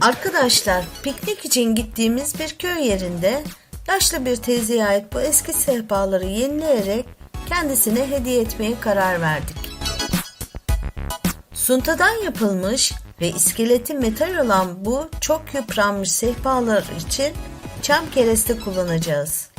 Arkadaşlar piknik için gittiğimiz bir köy yerinde yaşlı bir teyzeye ait bu eski sehpaları yenileyerek kendisine hediye etmeye karar verdik. Suntadan yapılmış ve iskeleti metal olan bu çok yıpranmış sehpalar için çam kereste kullanacağız.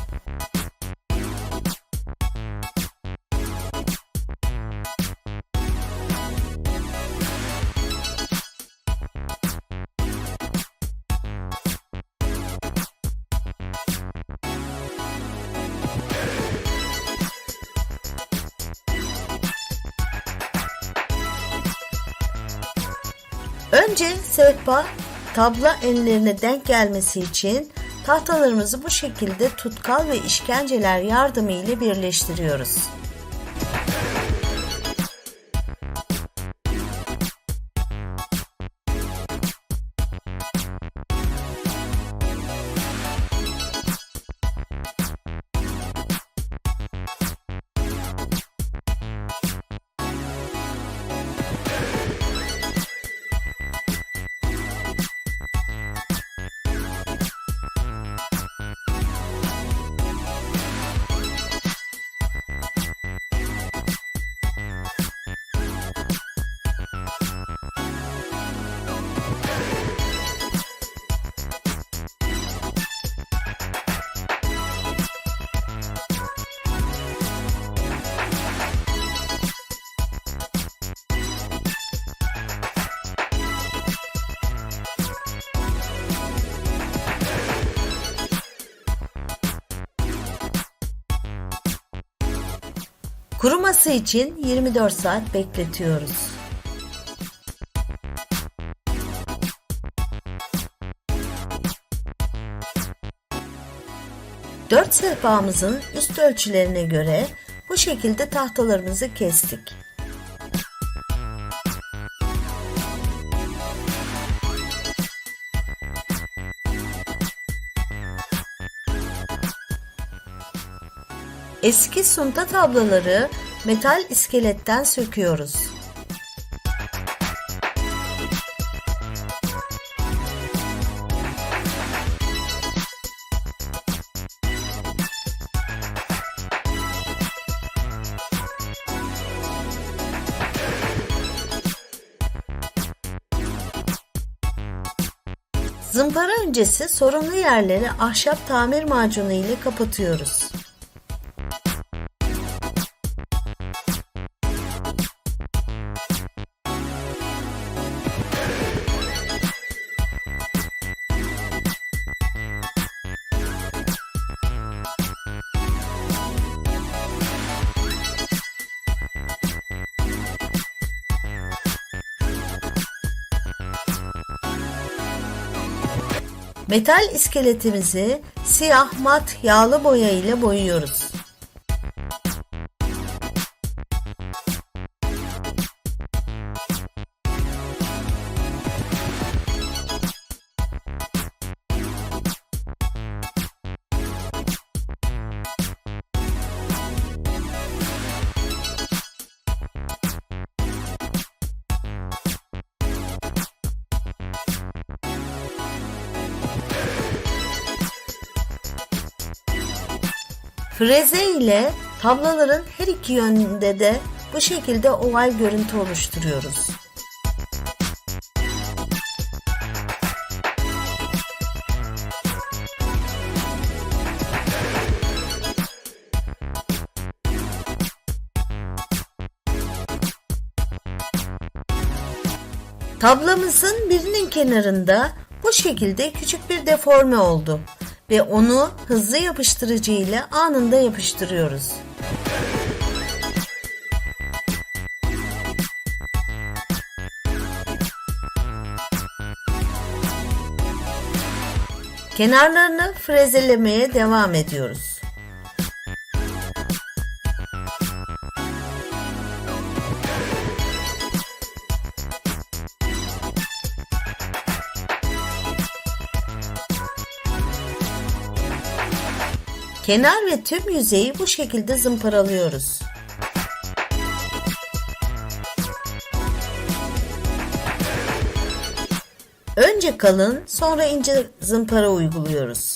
Önce sehpa tabla enlerine denk gelmesi için tahtalarımızı bu şekilde tutkal ve işkenceler yardımı ile birleştiriyoruz. Kuruması için 24 saat bekletiyoruz. Dört sehpamızın üst ölçülerine göre bu şekilde tahtalarımızı kestik. Eski sunta tablaları metal iskeletten söküyoruz. Zımpara öncesi sorunlu yerleri ahşap tamir macunu ile kapatıyoruz. Metal iskeletimizi siyah mat yağlı boya ile boyuyoruz. Freze ile tablaların her iki yönünde de bu şekilde oval görüntü oluşturuyoruz. Tablamızın birinin kenarında bu şekilde küçük bir deforme oldu ve onu hızlı yapıştırıcı ile anında yapıştırıyoruz. Kenarlarını frezelemeye devam ediyoruz. Kenar ve tüm yüzeyi bu şekilde zımparalıyoruz. Önce kalın, sonra ince zımpara uyguluyoruz.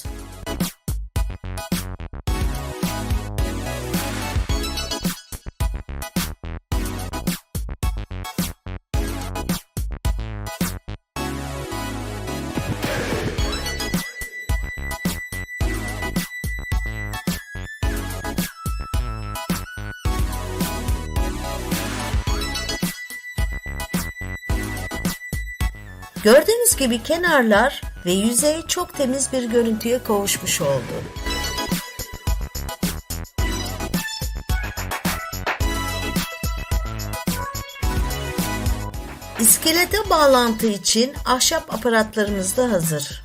Gördüğünüz gibi kenarlar ve yüzey çok temiz bir görüntüye kavuşmuş oldu. İskelete bağlantı için ahşap aparatlarımız da hazır.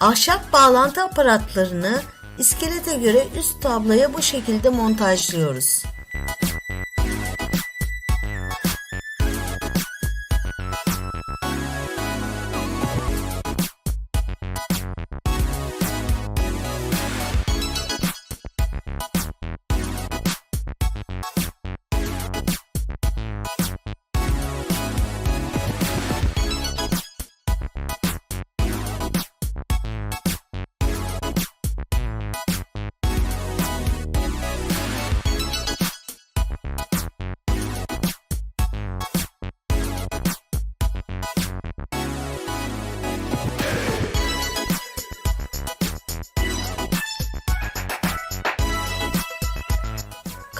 Ahşap bağlantı aparatlarını iskelete göre üst tabloya bu şekilde montajlıyoruz.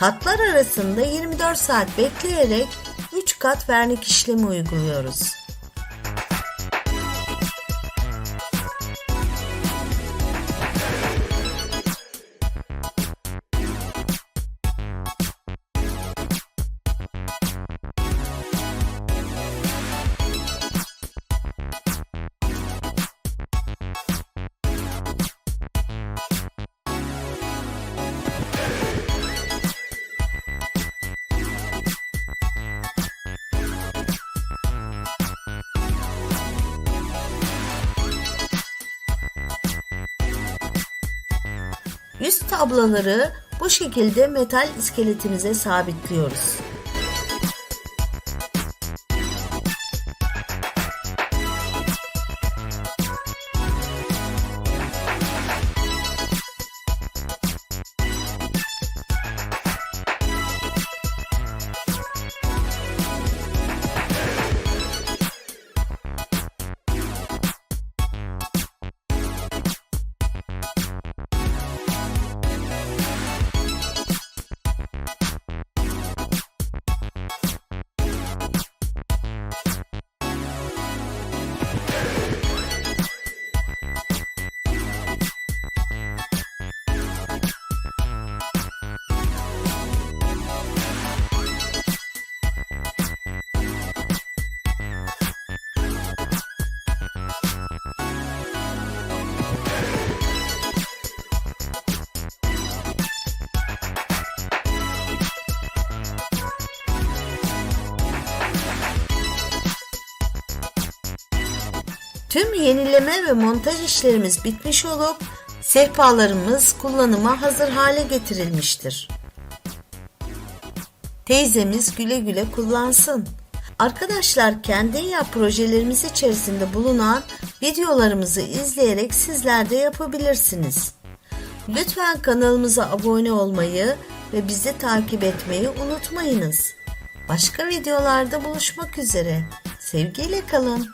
Katlar arasında 24 saat bekleyerek 3 kat vernik işlemi uyguluyoruz. Üst tablaları bu şekilde metal iskeletimize sabitliyoruz. Tüm yenileme ve montaj işlerimiz bitmiş olup sehpalarımız kullanıma hazır hale getirilmiştir. Teyzemiz güle güle kullansın. Arkadaşlar kendi yap projelerimiz içerisinde bulunan videolarımızı izleyerek sizler de yapabilirsiniz. Lütfen kanalımıza abone olmayı ve bizi takip etmeyi unutmayınız. Başka videolarda buluşmak üzere. Sevgiyle kalın.